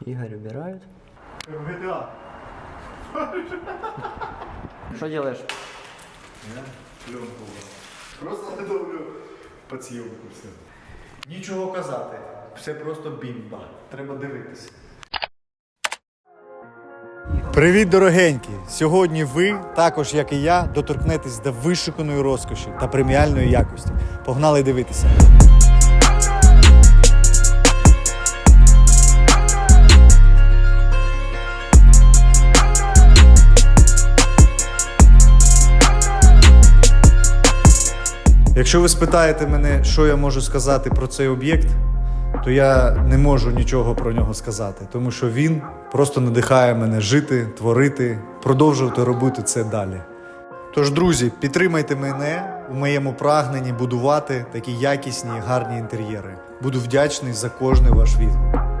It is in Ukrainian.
Игорь убирают. GTA. Что делаешь? Я пленку. Просто готовлю підсйомку все. Нічого казати. Все просто бімба. Треба дивитися. Привіт, дорогенькі! Сьогодні ви, також як і я, доторкнетесь до вишуканої розкоші та преміальної якості. Погнали дивитися. Якщо ви спитаєте мене, що я можу сказати про цей об'єкт, то я не можу нічого про нього сказати, тому що він просто надихає мене жити, творити, продовжувати робити це далі. Тож, друзі, підтримайте мене у моєму прагненні будувати такі якісні, гарні інтер'єри. Буду вдячний за кожний ваш відгук.